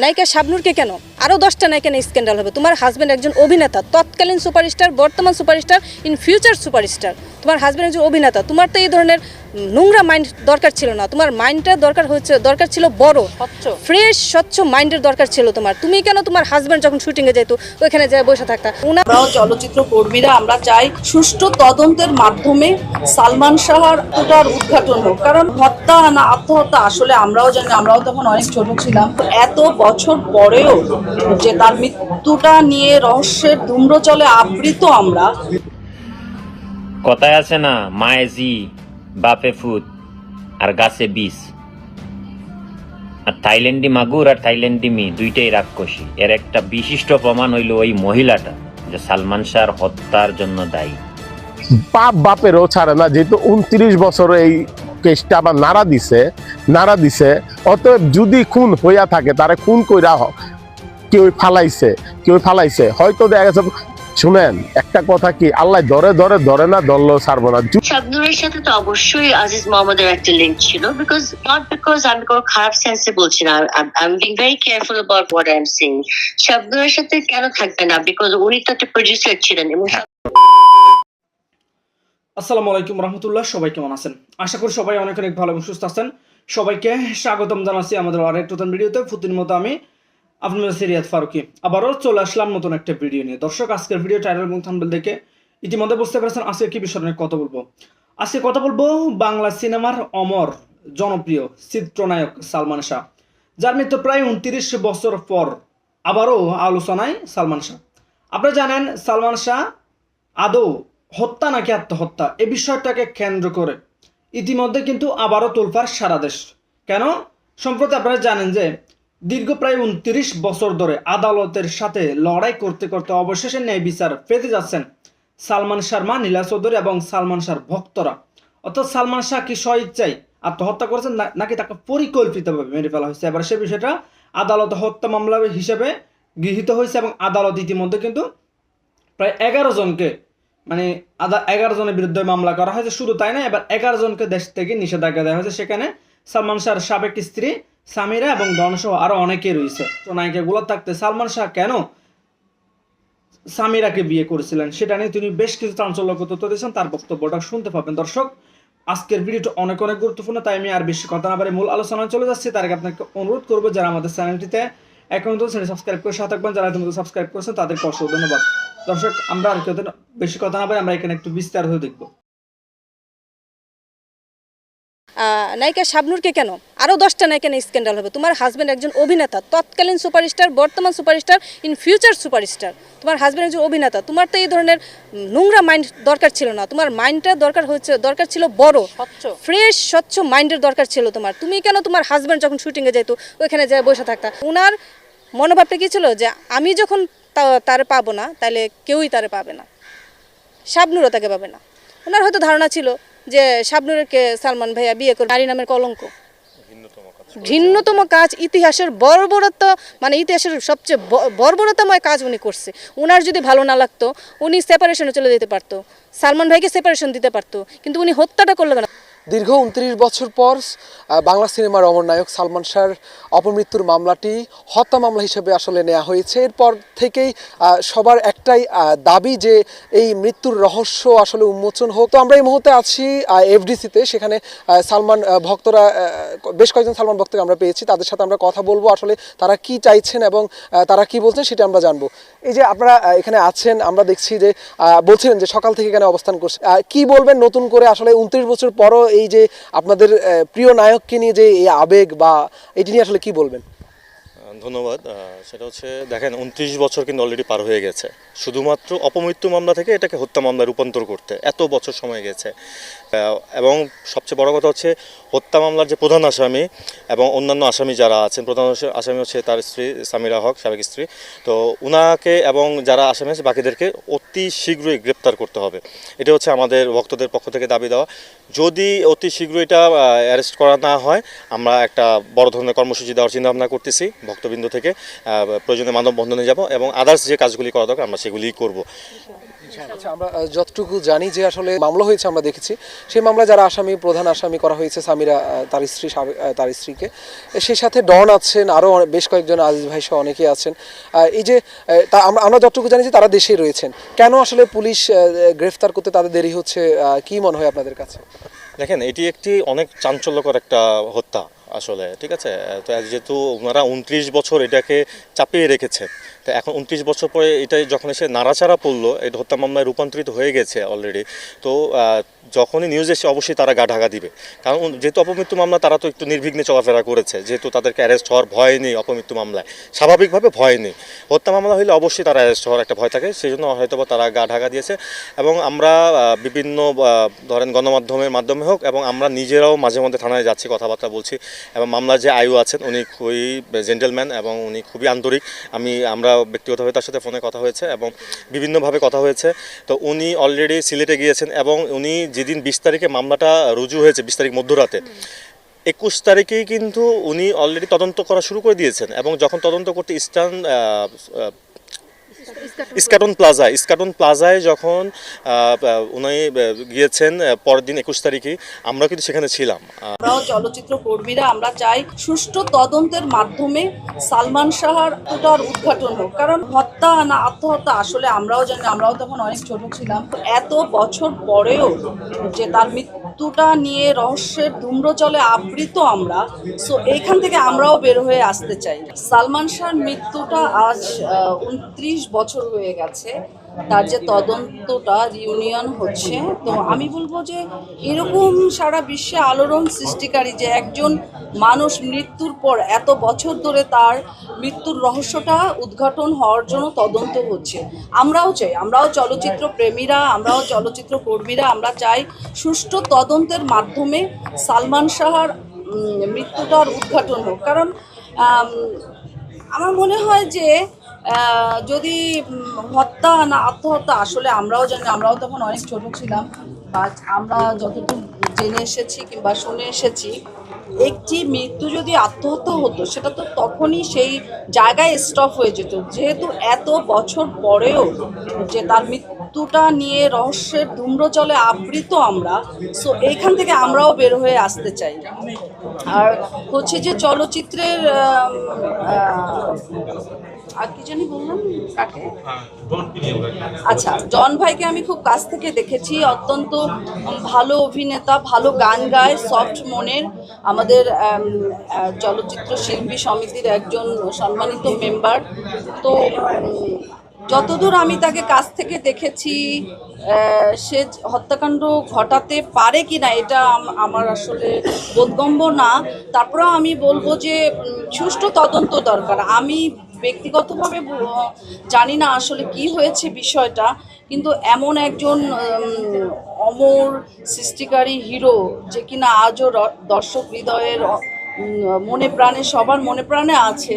নায়িকা শাবনুরকে কেন? আরও দশটা নায়িকা নিয়ে স্ক্যান্ডাল হবে। তোমার হাজব্যান্ড একজন অভিনেতা তৎকালীন সুপারস্টার বর্তমান সুপারস্টার ইন ফিউচার সুপারস্টার তোমার হাজব্যান্ড একজন অভিনেতা তোমার তো এই ধরনের নোংরা মাইন্ড দরকার ছিল না। তোমার মাইন্ডটা দরকার হচ্ছে দরকার ছিল বড় স্বচ্ছ। ফ্রেশ স্বচ্ছ মাইন্ডের দরকার ছিল তোমার। তুমি কেন তোমার হাজব্যান্ড যখন শুটিংয়ে যেত ওইখানে যায় বসে থাকতা? আমরাও চলচ্চিত্র কর্মীরা আমরা চাই সুষ্ঠু তদন্তের মাধ্যমে সালমান শাহর হত্যার উদ্ঘাটন হোক। কারণ হত্যা না আত্মহত্যা আসলে আমরাও জানি আমরাও তখন অনেক ছোট ছিলাম। এত বছর পরেও যে তার মৃত্যুটা নিয়ে রহস্যের ধূম্রচলে আবৃত আমরা। কথায় আছে না মায়ে জি বাপে ফুট আর গাছে বিষ। আর থাইল্যান্ডি মাগুর আর থাইল্যান্ডি মি দুইটাই রাক্ষসী। এর একটা বিশিষ্ট প্রমাণ হইল ওই মহিলাটা যে সালমান শাহর হত্যার জন্য দায়ী। বাপ বাপেরও ছাড়ে না যেহেতু উনত্রিশ বছর এই কেসটা আবার নাড়া দিছে নাড়া দিছে অতএব যদি খুন হইয়া থাকে তারা খুন কইরা কেউ ফালাইছে কেউ ফালাইছে। হয়তো দেখা গেছে শুনেন একটা কথা কি আল্লাহ ধরে ধরে ধরে না ধরলেও ছাড়বো না। শাবনুরের সাথে তো অবশ্যই আজিজ মোহাম্মদের একটা লিঙ্ক ছিল বিকজ নট বিকজ আমি কোনো খারাপ সেন্সে বলছি না I am being very careful about what I am saying শাবনুরের সাথে কেন থাকবে না বিকজ উনি তো একটা প্রডিউসার ছিলেন এবং আসসালামু আলাইকুম রহমতুল্লাহ সবাই কেমন আছেন? আশা করি সবাই অনেক অনেক ভালো এবং সুস্থ আছেন। সবাইকে স্বাগতম জানাচ্ছি আমাদের আরেক নতুন ভিডিওতে। প্রতিদিন মতো আমি আপনাদের সিরিয়াত ফারুকি, আবারও চলে আসলাম নতুন একটা ভিডিও নিয়ে। দর্শক, আজকের ভিডিও টাইটেল এবং থাম্বনেল দেখে ইতিমধ্যে বুঝতে পেরেছেন আজকে কি বিষয় নিয়ে কথা বলব। আজকে কথা বলব বাংলা সিনেমার অমর, জনপ্রিয় চিত্রনায়ক সালমান শাহ, যার মৃত্যু প্রায় উনত্রিশ বছর পর, আবারও আলোচনায় সালমান শাহ। আপনারা জানেন, সালমান শাহ আদৌ হত্যা নাকি আত্মহত্যা? এ বিষয়টাকে কেন্দ্র করে ইতিমধ্যে কিন্তু আবারও তোলপার সারা দেশ। কেন? সম্প্রতি আপনারা জানেন যে দীর্ঘ প্রায় উনত্রিশ বছর ধরে আদালতের সাথে লড়াই করতে করতে অবশেষে ন্যায় বিচার পেতে যাচ্ছেন সালমান শর্মা, নীলা চৌধুরী এবং সালমান শাহর ভক্তরা। অর্থাৎ সালমান শাহ কি স্বইচ্ছায় আত্মহত্যা করেছেন নাকি তাকে পরিকল্পিতভাবে মেরে ফেলা হয়েছে? এবার সে বিষয়টা আদালত হত্যা মামলা হিসেবে গৃহীত হয়েছে এবং আদালত ইতিমধ্যে কিন্তু প্রায় এগারো জনকে মানে আদা, এগারো জনের বিরুদ্ধে মামলা করা হয়েছে। শুধু তাই না এবার এগারো জনকে দেশ থেকে নিষেধাজ্ঞা দেওয়া হয়েছে। সেখানে সালমান শাহর সাবেক স্ত্রী সামিরা এবং ডনসহ আরও অনেকে রয়েছে। নায়িকাগুলো থাকতে সালমান শাহ কেন সামিরাকে বিয়ে করেছিলেন সেটা নিয়ে তিনি বেশ কিছু চাঞ্চল্যকর তথ্য দিয়েছেন, তার বক্তব্যটা শুনতে পাবেন। দর্শক, আজকের ভিডিওটা অনেক অনেক গুরুত্বপূর্ণ, তাই আমি আর বেশি কথা না বাড়ি মূল আলোচনায় চলে যাচ্ছি। তার আগে আপনাকে অনুরোধ করব, যারা আমাদের চ্যানেলটিতে এখন তো চ্যানেল সাবস্ক্রাইব করে সাথে থাকবেন, যারা ইতিমধ্যে সাবস্ক্রাইব করেছেন, তাদেরকে অসংখ্য ধন্যবাদ। দর্শক, আমরা আর কেউ বেশি কথা না বলে আমরা এখানে একটু বিস্তার হয়ে দেখব। নায়িকা শাবনুরকে কেন? আরও দশটা নায়িকা নিয়ে স্ক্যান্ডাল হবে। তোমার হাজব্যান্ড একজন অভিনেতা তৎকালীন সুপারস্টার বর্তমান সুপারস্টার ইন ফিউচার সুপারস্টার। তোমার হাজব্যান্ড একজন অভিনেতা তোমার তো এই ধরনের নোংরা মাইন্ড দরকার ছিল না। তোমার মাইন্ডটা দরকার হচ্ছে দরকার ছিল বড়। স্বচ্ছ। ফ্রেশ স্বচ্ছ মাইন্ডের দরকার ছিল তোমার। তুমি কেন তোমার হাজব্যান্ড যখন শুটিংয়ে যেত ওইখানে যায় বসে থাকতা? ওনার মনোভাবটা কী ছিল? যে আমি যখন তা- তারে পাবো না তাহলে কেউই তারে পাবে না। শাবনুরও তাকে পাবে না। ওনার হয়তো ধারণা ছিল যে শাবনুরকে সালমান ভাইয়া বিয়ে করে নারী নামের কলঙ্ক। ভিন্নতম কাজ ইতিহাসের বর্বরত মানে ইতিহাসের সবচেয়ে বর্বরতাময় কাজ উনি করছে। উনার যদি ভালো না লাগতো, উনি সেপারেশনে চলে যেতে পারতো। সালমান ভাইকে সেপারেশন দিতে পারতো, কিন্তু উনি হত্যাটা করল কেন দীর্ঘ উনত্রিশ বছর পর বাংলা সিনেমার অমর নায়ক সালমান শাহর অপমৃত্যুর মামলাটি হত্যা মামলা হিসেবে আসলে নেওয়া হয়েছে। এরপর থেকেই সবার একটাই দাবি যে এই মৃত্যুর রহস্য আসলে উন্মোচন হোক। তো আমরা এই মুহূর্তে আছি এফডিসিতে সেখানে সালমান ভক্তরা বেশ কয়েকজন সালমান ভক্তকে আমরা পেয়েছি। তাদের সাথে আমরা কথা বলব আসলে তারা কি চাইছেন এবং তারা কি বলছেন সেটা আমরা জানব। এই যে আপনারা এখানে আছেন, আমরা দেখছি যে বলছিলেন যে সকাল থেকে এখানে অবস্থান করছে। কি বলবেন নতুন করে আসলে উনত্রিশ বছর পরও এই যে আপনাদের প্রিয় নায়ককে নিয়ে যে এই আবেগ বা এটি নিয়ে আসলে কি বলবেন? ধন্যবাদ। সেটা হচ্ছে, দেখেন, উনত্রিশ বছর কিন্তু অলরেডি পার হয়ে গেছে। শুধুমাত্র অপমৃত্যু মামলা থেকে এটাকে হত্যা মামলা রূপান্তর করতে এত বছর সময় গেছে। এবং সবচেয়ে বড় কথা হচ্ছে হত্যা মামলার যে প্রধান আসামি এবং অন্যান্য আসামি যারা আছেন, প্রধান আসামি হচ্ছে তার স্ত্রী সামিরা হক, সাবেক স্ত্রী। তো উনাকে এবং যারা আসামি আছে, বাকিদেরকে অতি শীঘ্রই গ্রেপ্তার করতে হবে। এটা হচ্ছে আমাদের ভক্তদের পক্ষ থেকে দাবি দেওয়া। যদি অতি শীঘ্রই এটা অ্যারেস্ট করা না হয়, আমরা একটা বড় ধরনের কর্মসূচি দেওয়ার চিন্তা ভাবনা করতেছি ভক্তবৃন্দ থেকে। প্রয়োজনে মানববন্ধনে যাব এবং আদার্স যে কাজগুলি করা দরকার, আমরা সেগুলিই করব। আচ্ছা আমরা যতটুকু জানি যে আসলে মামলা হয়েছে আমরা দেখেছি, সেই মামলা যারা আসামি, প্রধান আসামি করা হয়েছে সামিরা তার স্ত্রী তার স্ত্রীকে সেই সাথে ডন আছেন আরও বেশ কয়েকজন আজিজ ভাই সহ অনেকেই আছেন এই যে আমরা যতটুকু জানি যে তারা দেশেই রয়েছেন, কেন আসলে পুলিশ গ্রেফতার করতে তাদের দেরি হচ্ছে কি মনে হয় আপনাদের কাছে? দেখেন, এটি একটি অনেক চাঞ্চল্যকর একটা হত্যা আসলে, ঠিক আছে? তো যেহেতু ওনারা উনত্রিশ বছর এটাকে চাপিয়ে রেখেছে তো এখন উনত্রিশ বছর পরে এটা যখন এসে নাড়াচাড়া পড়ল এই হত্যা মামলায় রূপান্তরিত হয়ে গেছে অলরেডি তো যখনই নিউজ এসে অবশ্যই তারা গা ঢাকা দিবে। কারণ যেহেতু অপমৃত্যু মামলা, তারা তো একটু নির্বিঘ্নে চলাফেরা করেছে। যেহেতু তাদেরকে অ্যারেস্ট হওয়ার ভয় নেই অপমৃত্যু মামলায়। স্বাভাবিকভাবে ভয় নেই। হত্যা মামলা হলে অবশ্যই তারা অ্যারেস্ট হওয়ার একটা ভয় থাকে। সেই জন্য হয়তো তারা গা ঢাকা দিয়েছে। এবং আমরা বিভিন্ন ধরেন গণমাধ্যমের মাধ্যমে হোক এবং আমরা নিজেরাও মাঝে মধ্যে থানায় যাচ্ছি, কথাবার্তা বলছি। এবং মামলার যে আয়ু আছেন, উনি খুবই জেন্টেলম্যান এবং উনি খুবই আন্তরিক। আমি, আমরা ব্যক্তিগতভাবে তার সাথে ফোনে কথা হয়েছে এবং বিভিন্নভাবে কথা হয়েছে। তো উনি অলরেডি সিলেটে গিয়েছেন এবং উনি যেদিন বিশ তারিখে মামলাটা রুজু হয়েছে বিশ তারিখ মধ্যরাতে একুশ তারিখেই কিন্তু উনি অলরেডি তদন্ত করা শুরু করে দিয়েছেন এবং যখন তদন্ত করতে ইস্টার্ন ইস্কাটন প্লাজা ইস্কাটন প্লাজায় যখন উনি গিয়েছেন পরের দিন একুশ তারিখে আমরা কিন্তু সেখানে ছিলাম। আমরাও চলচ্চিত্র কর্মীরা, আমরা চাই সুষ্ঠু তদন্তের মাধ্যমে সালমান শাহর ওটার উদ্ঘাটন হোক। কারণ হত্যা না আত্মহত্যা, আসলে আমরাও জানি, আমরাও তখন অনেক ছোট ছিলাম। এত বছর পরেও যে তার মৃত্যুটা নিয়ে রহস্যের ধূম্রচলে আবৃত আমরা সো এইখান থেকে আমরাও বের হয়ে আসতে চাই। সালমান শাহর মৃত্যুটা আজ উনত্রিশ বছর হয়ে গেছে, তার যে তদন্তটা রিউনিয়ন হচ্ছে, তো আমি বলব যে এরকম সারা বিশ্বে আলোড়ন সৃষ্টিকারী যে একজন মানুষ মৃত্যুর পর এত বছর ধরে তার মৃত্যুর রহস্যটা উদ্ঘাটন হওয়ার জন্য তদন্ত হচ্ছে। আমরাও চাই, আমরাও চলচ্চিত্র প্রেমীরা, আমরাও চলচ্চিত্র কর্মীরা, আমরা চাই সুষ্ঠু তদন্তের মাধ্যমে সালমান শাহার মৃত্যুটার উদ্ঘাটন হোক। কারণ আমার মনে হয় যে যদি হত্যা না, আত্মহত্যা, আসলে আমরাও জানি, আমরাও তখন অনেক ছোট ছিলাম বাট আমরা যতটুকু জেনে এসেছি কিংবা শুনে এসেছি, একটি মৃত্যু যদি আত্মহত্যা হতো, সেটা তো তখনই সেই জায়গায় স্টপ হয়ে যেত। যেহেতু এত বছর পরেও যে তার মৃত্যুটা নিয়ে রহস্যের ধূম্রজলে আবৃত আমরা সো এইখান থেকে আমরাও বের হয়ে আসতে চাই। আর হচ্ছে যে চলচ্চিত্রের আর কি জানি বললাম? কাকে? আচ্ছা জন ভাইকে আমি খুব কাছ থেকে দেখেছি। অত্যন্ত ভালো অভিনেতা ভালো গান গায় সফট মনের। আমাদের চলচ্চিত্র শিল্পী সমিতির একজন সম্মানিত মেম্বার তো যতদূর আমি তাকে কাছ থেকে দেখেছি সে হত্যাকাণ্ড ঘটাতে পারে কি না এটা আমার আসলে বোধগম্য না। তারপরেও আমি বলব যে সুষ্ঠু তদন্ত দরকার। আমি ব্যক্তিগতভাবে জানি না আসলে কি হয়েছে বিষয়টা, কিন্তু এমন একজন অমর সৃষ্টিকারী হিরো যে কিনা আজও দর্শক হৃদয়ের মনে প্রাণে, সবার মনে প্রাণে আছে,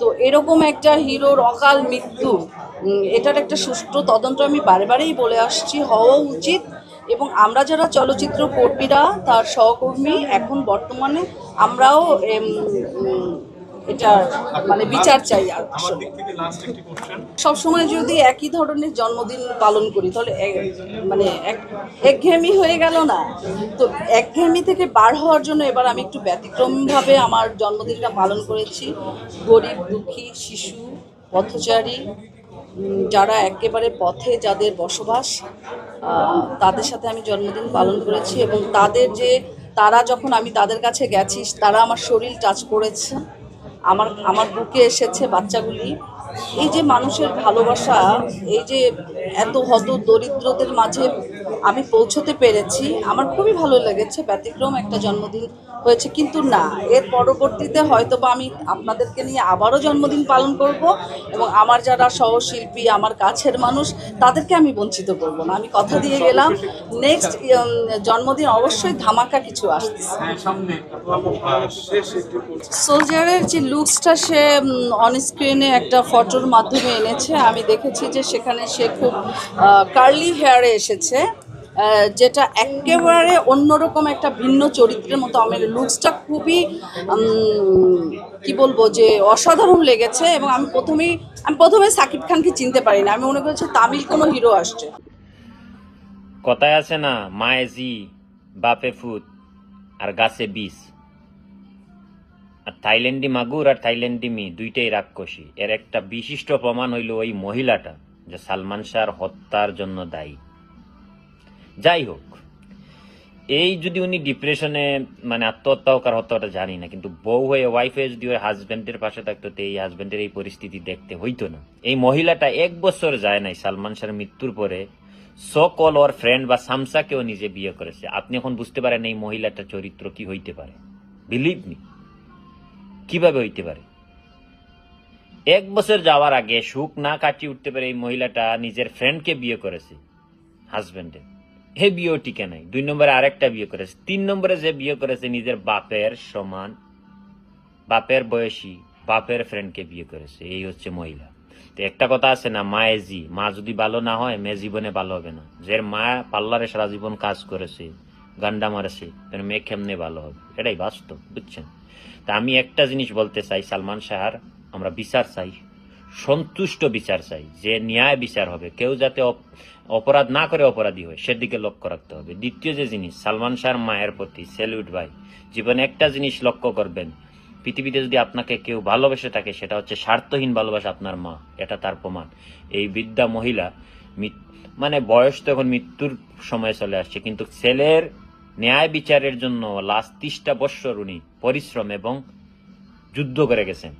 তো এরকম একটা হিরোর অকাল মৃত্যু এটার একটা সুষ্ঠু তদন্ত আমি বারে বারেই বলে আসছি, হওয়া উচিত। এবং আমরা যারা চলচ্চিত্র কর্মীরা, তার সহকর্মী, এখন বর্তমানে আমরাও এটা মানে বিচার চাই আর আসলে সবসময় যদি একই ধরনের জন্মদিন পালন করি তাহলে মানে এক একঘেয়েমি হয়ে গেল না? তো একঘেয়েমি থেকে বার হওয়ার জন্য এবার আমি একটু ব্যতিক্রমভাবে আমার জন্মদিনটা পালন করেছি। গরিব দুঃখী শিশু পথচারী যারা একেবারে পথে যাদের বসবাস তাদের সাথে আমি জন্মদিন পালন করেছি এবং তাদের যে তারা যখন আমি তাদের কাছে গেছি তারা আমার শরীর টাচ করেছে। আমার আমার বুকে এসেছে বাচ্চাগুলি। এই যে মানুষের ভালোবাসা, এই যে এত হত দরিদ্রদের মাঝে আমি পৌঁছতে পেরেছি, আমার খুবই ভালো লেগেছে, ব্যতিক্রম একটা জন্মদিন। হয়েছে কিন্তু না। এর পরবর্তীতে হয়তো বা আমি আপনাদেরকে নিয়ে আবারও জন্মদিন পালন করব এবং আমার যারা সহশিল্পী আমার কাছের মানুষ তাদেরকে আমি বঞ্চিত করব না। আমি কথা দিয়ে গেলাম। নেক্সট জন্মদিন অবশ্যই ধামাকা কিছু আসতেছে। সোলজারের যে লুকসটা সে অনস্ক্রিনে একটা ফটোর মাধ্যমে এনেছে। আমি দেখেছি যে সেখানে সে খুব কার্লি হেয়ারে এসেছে। যেটা একেবারে অন্যরকম একটা ভিন্ন চরিত্রের মতো আমার লুকসটা খুবই কি বলব যে অসাধারণ লেগেছে এবং আমি প্রথমেই, আমি প্রথমে সাকিব খানকে চিনতে পারি না। আমি মনে করেছি তামিল কোনো হিরো আসছে। কথায় আছে না মায়ে জি, বাপে ফুট আর গাছে বিষ। আর থাইল্যান্ডি মাগুর আর থাইল্যান্ডি মি, দুইটাই রাক্ষসী। এর একটা বিশিষ্ট প্রমাণ হইল ওই মহিলাটা, যে সালমান শাহর হত্যার জন্য দায়ী। যাই হোক, এই যদি উনি ডিপ্রেশনে মানে আত্মহত্যা হোক আর হত্যাটা জানি না, কিন্তু বউ হয়ে ওয়াইফ হয়ে যদি ওই হাজবেন্ডের পাশে থাকতো, তো এই হাজবেন্ডের এই পরিস্থিতি দেখতে হইতো না। এই মহিলাটা এক বছর যায় নাই সালমান শাহর মৃত্যুর পরে, সকল ওর ফ্রেন্ড বা সামসাকেও নিজে বিয়ে করেছে। আপনি এখন বুঝতে পারেন এই মহিলাটার চরিত্র কি হইতে পারে। বিলিভ মি কীভাবে হইতে পারে? এক বছর যাওয়ার আগে সুখ না কাটিয়ে উঠতে পারে এই মহিলাটা নিজের ফ্রেন্ডকে বিয়ে করেছে হাজবেন্ডের হে বিয়েও টিকে নাই। দুই নম্বরে আরেকটা বিয়ে করেছে। তিন নম্বরে যে বিয়ে করেছে, নিজের বাপের সমান, বাপের বয়সী, বাপের ফ্রেন্ডকে বিয়ে করেছে। এই হচ্ছে মহিলা। তো একটা কথা আছে না মায়ে জি। মা যদি ভালো না হয়, মেয়ে জীবনে ভালো হবে না। যে মা পার্লারে সারা জীবন কাজ করেছে, গান্ডা মারেছে মেয়ে কেমনে ভালো হবে? এটাই বাস্তব, বুঝছেন? তা আমি একটা জিনিস বলতে চাই, সালমান শাহার আমরা বিচার চাই। সন্তুষ্ট বিচার চাই, যে ন্যায় বিচার হবে। কেউ যাতে অপরাধ না করে অপরাধী হয়, সেদিকে লক্ষ্য রাখতে হবে। দ্বিতীয় যে জিনিস, সালমান শাহর মায়ের প্রতি স্যালুট ভাই। জীবনে একটা জিনিস লক্ষ্য করবেন, পৃথিবীতে যদি আপনাকে কেউ ভালোবেসে থাকে, সেটা হচ্ছে স্বার্থহীন ভালোবাসা আপনার মা। এটা তার প্রমাণ। এই বৃদ্ধা মহিলা মানে বয়স তো এখন মৃত্যুর সময় চলে আসছে, কিন্তু ছেলের ন্যায় বিচারের জন্য লাস্ট তিরিশটা বৎসর উনি পরিশ্রম এবং যুদ্ধ করে গেছেন।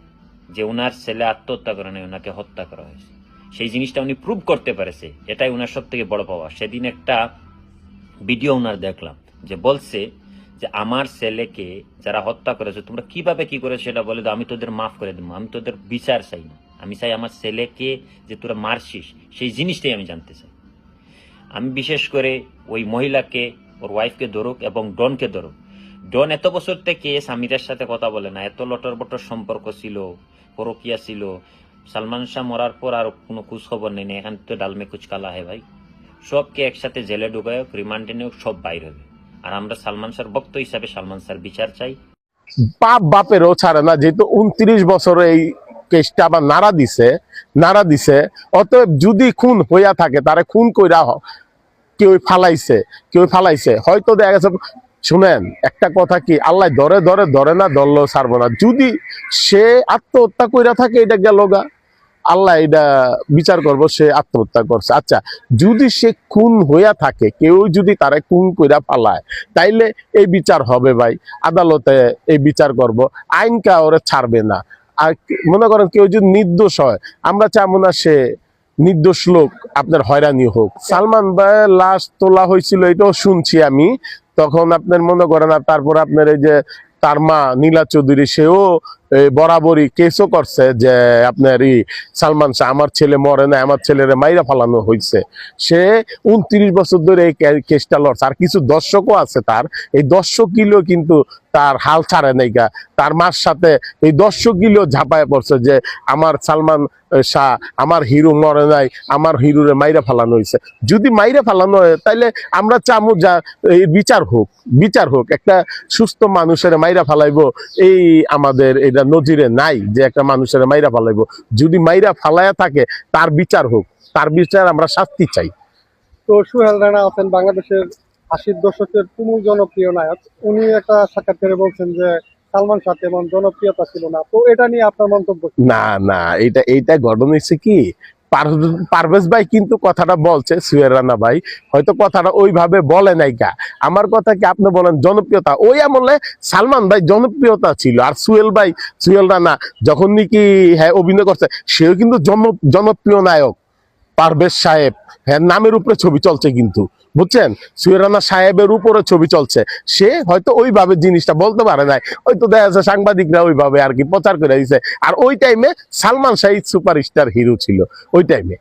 যে উনার ছেলে আত্মহত্যা করে নাই ওনাকে হত্যা করা হয়েছে। সেই জিনিসটা উনি প্রুভ করতে পেরেছে। এটাই উনার সব থেকে বড় পাওয়া। সেদিন একটা ভিডিও উনার দেখলাম, যে বলছে যে, আমার ছেলেকে যারা হত্যা করেছে, তোমরা কীভাবে কি করে সেটা বলে দাও, আমি তোদের মাফ করে দেবো, আমি তোদের বিচার চাই না। আমি চাই আমার ছেলেকে যে তোরা মারছিস, সেই জিনিসটাই আমি জানতে চাই। আমি বিশেষ করে ওই মহিলাকে, ওর ওয়াইফকে ধরুক এবং ডনকে ধরুক। ডন এত বছর থেকে স্বামীদের সাথে কথা বলে না, এত লটর বটর সম্পর্ক ছিল পরকিয়া ছিল। সালমান শাহ মরার পর আর কোনো খোঁজ খবর নেই, এখান তো ডালমে কুচকালা হয় ভাই। সবকে একসাথে জেলে ঢুকায় রিমান্ডে নিয়ে সব বাইর হবে। আর আমরা সালমান শাহর ভক্ত হিসাবে সালমান শাহর বিচার চাই। বাপ বাপেরও ছাড়ে না, যেহেতু উনত্রিশ বছর এই কেসটা আবার নাড়া দিছে নাড়া দিছে, অতএব যদি খুন হইয়া থাকে, তারে খুন কইরা কেউ ফালাইছে কেউ ফালাইছে। হয়তো দেখা গেছে শুনেন, একটা কথা কি, আল্লাহ ধরে ধরে ধরে না ধরলেও ছাড়বো না। যদি সে আত্মহত্যা কইরা থাকে, এটা গেল গা। আল্লাহ এটা বিচার করব, সে আত্মহত্যা করছে। আচ্ছা যদি সে খুন হইয়া থাকে, কেউ যদি তারে খুন কইরা ফালায়, তাইলে এই বিচার হবে ভাই। আদালতে এই বিচার করব আইন কা ওরে ছাড়বে না। আর মনে করেন কেউ যদি নির্দোষ হয়, আমরা চাবো না সে নির্দোষ লোক আপনার হয়রানি হোক। সালমান ভাইয়ের লাশ তোলা হয়েছিল, এটাও শুনছি আমি। তখন আপনার মনে করেন, আর তারপর আপনার এই যে তার মা নীলা চৌধুরী, সেও বরাবরই কেসও করছে যে আপনার ই সালমান শাহ, আমার ছেলে মরে না আমার ছেলের মাইরা ফালানো হয়েছে সে উনত্রিশ বছর ধরে এই কেসটা লড়ছে। আর কিছু দর্শকও আছে তার। এই দর্শক কিলো কিন্তু তার হাল ছাড়ে নাই গা। তার মার সাথে এই দর্শক কিলো ঝাঁপায় পড়ছে যে আমার সালমান শাহ, আমার হিরো মরে নাই, আমার হিরোরে মাইরা ফালানো হয়েছে যদি মাইরা ফালানো হয়, তাইলে আমরা চামু যা, এই বিচার হোক বিচার হোক, একটা সুস্থ মানুষের মাইরা ফালাইবো। এই আমাদের এটা নজিরে নাই যে একটা মানুষের মাইরা ফালাইবো। যদি মাইরা ফালাইয়া থাকে, তার বিচার হোক, তার বিচার আমরা শাস্তি চাই। তো সুহেল রানা আছেন বাংলাদেশের আশির দশকের তুমুল জনপ্রিয় নায়ক, উনি একটা সাক্ষাৎকারে বলছেন যে সালমান শাহ তেমন জনপ্রিয়তা ছিল না। তো এটা নিয়ে আপনার মন্তব্য না না, এটা এইটা ঘটনা হচ্ছে কি? পারভেজ ভাই কিন্তু কথাটা বলছে সুয়ের রানা ভাই। হয়তো কথাটা ওইভাবে বলে নাই কা আমার কথা কি আপনি বলেন জনপ্রিয়তা? ওই আমলে সালমান ভাই জনপ্রিয়তা ছিল। আর সুয়েল ভাই সুয়েল রানা যখন নাকি হ্যাঁ অভিনয় করছে, সেও কিন্তু জন- জনপ্রিয় নায়ক, পারভেজ সাহেব। হ্যাঁ নামের উপরে ছবি চলছে কিন্তু, বুঝছেন? সুয়েরানা সাহেবের উপরে ছবি চলছে। সে হয়তো ওইভাবে জিনিসটা বলতে পারে নাই। ওই তো দেখা যাচ্ছে সাংবাদিকরা ওইভাবে আর কি প্রচার করে দিয়েছে আর ওই টাইমে সালমান শাহিদ সুপারস্টার হিরো ছিল, ওই টাইমে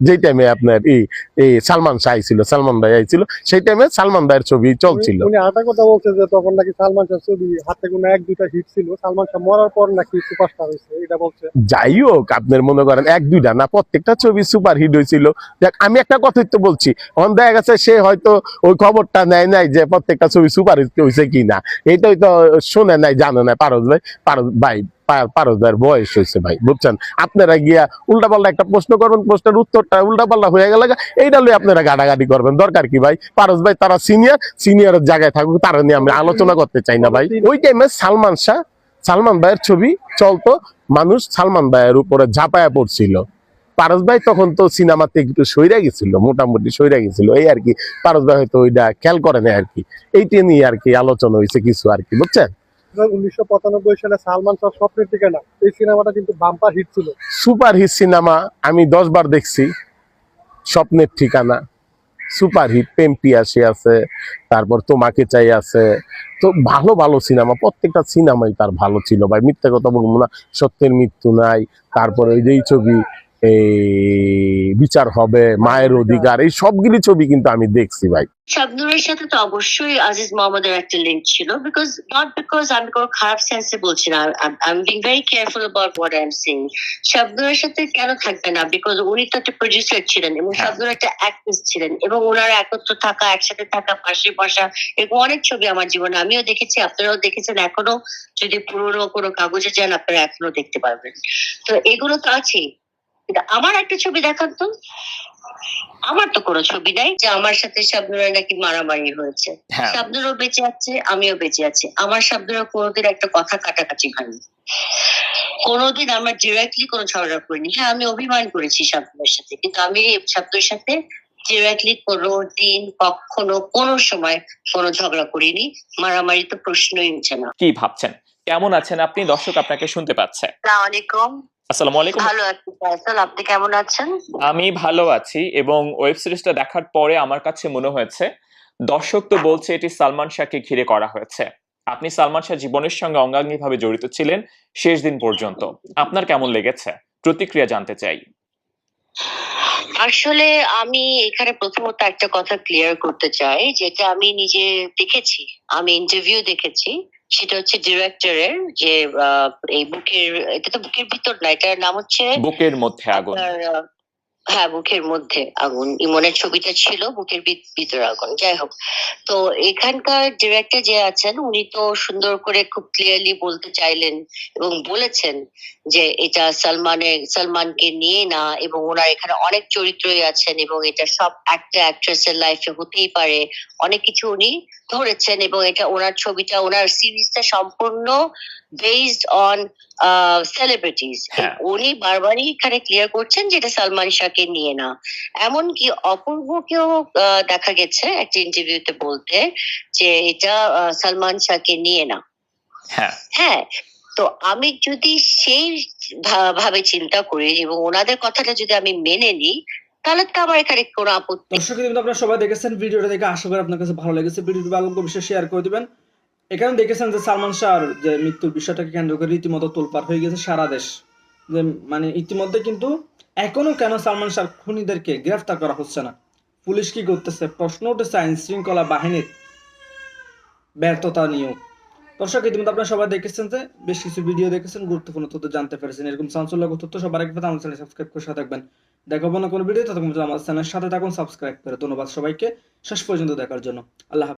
যেই টাইমে আপনার এই এই সালমান শাহ ছিল সালমান ভাই ছিল সেই টাইমে সালমান ভাইয়ের ছবি চলছিল। উনি আরেকটা কথা বলছে যে তখন নাকি সালমান শাহ ছবি হাতে কোনো এক দুইটা হিট ছিল। সালমান শাহ মরার পর নাকি সুপারস্টার হয়েছে এটা বলছে। যাই হোক আপনার মনে করেন এক দুইটা না প্রত্যেকটা ছবি সুপার হিট হয়েছিল। দেখ আমি একটা কথাই তো বলছি অন দেখা গেছে সে হয়তো ওই খবরটা নেয় নাই যে প্রত্যেকটা ছবি সুপার হিট হয়েছে কি না এটাই তো শুনে নাই জানে না পারদ ভাই পারদ ভাই। ভাইয়ের বয়স হয়েছে ভাই, বুঝছেন? আপনারা গিয়া একটা প্রশ্ন করবেন, প্রশ্নের উত্তরটা হয়ে গেলে এইটা আপনারা গাড়াগাড়ি করবেন। দরকার কি ভাই? পারস ভাই তারা সিনিয়র সিনিয়রের জায়গায় থাকুক নিয়ে আমি আলোচনা করতে চাই না ভাই। ওই টাইমে সালমান শাহ, সালমান ভাইয়ের ছবি চলতো, মানুষ সালমান ভাইয়ের উপরে ঝাঁপায়া পড়ছিল। পারস ভাই তখন তো সিনেমাতে একটু সইরা গেছিল, মোটামুটি সইরা গেছিল। এই আর কি, পারস ভাই হয়তো ওইটা খেয়াল করে না আর কি। এইটা নিয়ে আর কি আলোচনা হয়েছে কিছু আর কি, বুঝছেন? উনিশশো পঁচানব্বই সালে সালমান শাহ স্বপ্নের ঠিকানা, এই সিনেমাটা কিন্তু বাম্পার হিট ছিল। সুপার হিট সিনেমা আমি দশ বার দেখছি, স্বপ্নের ঠিকানা, সুপার হিট প্রেম পিয়াসি আছে, তারপর তোমাকে চাই আছে। তো ভালো ভালো সিনেমা, প্রত্যেকটা সিনেমাই তার ভালো ছিল। ভাই, মিথ্যা কথা বলব না, সত্যের মৃত্যু নাই, তারপরে ওই যে ছবি এই বিচার হবে মায়ের অধিকার এই সবগুলি ছবি কিন্তু আমি দেখছি ভাই। শাবনুরের সাথে তো অবশ্যই আজিজ মোহাম্মদের একটা লিঙ্ক ছিল বিকজ নট বিকজ আমি কোনো খারাপ সেন্সে বলছি না I am being very careful about what I am saying শাবনুরের সাথে কেন থাকবে না? বিকজ উনি তো একটা প্রডিউসার ছিলেন এবং শাবনুর একটা অ্যাক্ট্রেস ছিলেন এবং ওনারা একত্র থাকা একসাথে থাকা পাশে বসা এরকম অনেক ছবি আমার জীবনে আমিও দেখেছি আপনারাও দেখেছেন এখনও যদি পুরোনো কোনো কাগজে যান আপনারা এখনও দেখতে পারবেন। তো এগুলো তো আছেই। আমার একটা ছবি দেখান তো। আমার তো কোনো ছবি নাই যে আমার সাথে শাবনুরের নাকি মারামারি হয়েছে। হ্যাঁ। শাবনুরও বেঁচে আছে আমিও বেঁচে আছি। আমার শাবনুরের কোনোদিন একটা কথা কাটাকাটি হয়নি। কোনোদিন আমরা ডিরেক্টলি কোনো ঝগড়া করিনি। হ্যাঁ আমি অভিমান করেছি শাবনুরের সাথে কিন্তু আমি শাবনুরের সাথে ডিরেক্টলি কোনো দিন কখনো কোনো সময় কোনো ঝগড়া করিনি। মারামারি তো প্রশ্নই উঠছে না। কি ভাবছেন? কেমন আছেন আপনি? দর্শক আপনাকে শুনতে পাচ্ছে। আসসালামু আলাইকুম। আসসালামু আলাইকুম। ভালো আছি ফয়সাল। আপনি কেমন আছেন? আমি ভালো আছি এবং ওয়েব সিরিজটা দেখার পরে আমার কাছে মনে হয়েছে দর্শক তো বলছে এটি সালমান শাহকে ঘিরে করা হয়েছে। আপনি সালমান শাহ জীবনের সঙ্গে অঙ্গাঙ্গিভাবে জড়িত ছিলেন শেষ দিন পর্যন্ত। আপনার কেমন লেগেছে? প্রতিক্রিয়া জানতে চাই। আসলে আমি এখানে প্রথমত একটা কথা ক্লিয়ার করতে চাই যেটা আমি নিজে দেখেছি আমি ইন্টারভিউ দেখেছি। সেটা হচ্ছে ডিরেক্টরের যে আহ, এই বুকের এটা তো বুকের ভিতর না এটার নাম হচ্ছে বুকের মধ্যে আগুন। হ্যাঁ বুকের মধ্যে আগুন। ইমনের ছবিটা ছিল বুকের ভিত- ভিতরে আগুন। যাই হোক, তো এখানকার ডিরেক্টর যে আছেন, উনি তো সুন্দর করে খুব ক্লিয়ারলি বলতে চাইলেন এবং বলেছেন যে এটা সালমানের, সালমানকে নিয়ে না এবং ওনার এখানে অনেক চরিত্রই আছেন এবং এটা সব একটা অ্যাক্ট্রেসের লাইফে হতেই পারে। অনেক কিছু উনি ধরেছেন এবং এটা ওনার ছবিটা, ওনার সিরিজটা সম্পূর্ণ বেসড অন সেলিব্রিটিস হ্যাঁ। উনি বারবারই এখানে ক্লিয়ার করছেন যে এটা সালমান শাহকে নিয়ে না। এমনকি অপূর্বকেও দেখা গেছে একটা ইন্টারভিউতে বলতে যে এটা সালমান শাহকে নিয়ে না। হ্যাঁ। হ্যাঁ তো আমি যদি সেই ভাবে চিন্তা করি এবং ওনাদের কথাটা যদি আমি মেনে নিই তাহলে তো আমার এখানে কোনো আপত্তি দর্শক কিন্তু আপনারা সবাই দেখেছেন ভিডিওটা দেখে আশা করি আপনার কাছে ভালো লেগেছে। ভিডিওটি ভালো অবশ্যই শেয়ার করে দিবেন। এখানে দেখেছেন যে সালমান শাহর যে মৃত্যুর বিষয়টাকে কেন্দ্র করে রীতিমতো তোলপার হয়ে গেছে সারা দেশ। যে মানে ইতিমধ্যে কিন্তু এখনও কেন সালমান শাহ খুনিদেরকে গ্রেফতার করা হচ্ছে না? পুলিশ কি করতেছে? প্রশ্ন উঠেছে আইন শৃঙ্খলা বাহিনীর ব্যর্থতা নিয়েও। দর্শক, ইতিমধ্যে আপনারা সবাই দেখেছেন যে বেশ কিছু ভিডিও দেখেছেন, গুরুত্বপূর্ণ তথ্য জানতে পেরেছেন। এরকম চাঞ্চল্যক তথ্য সবার পেতে আমার চ্যানেল সাবস্ক্রাইব করে সাথে থাকবেন। দেখাবো না কোনো ভিডিও ততক্ষণ আমার চ্যানেলের সাথে থাকুন সাবস্ক্রাইব করে। ধন্যবাদ সবাইকে। শেষ পর্যন্ত দেখার জন্য। আল্লাহ।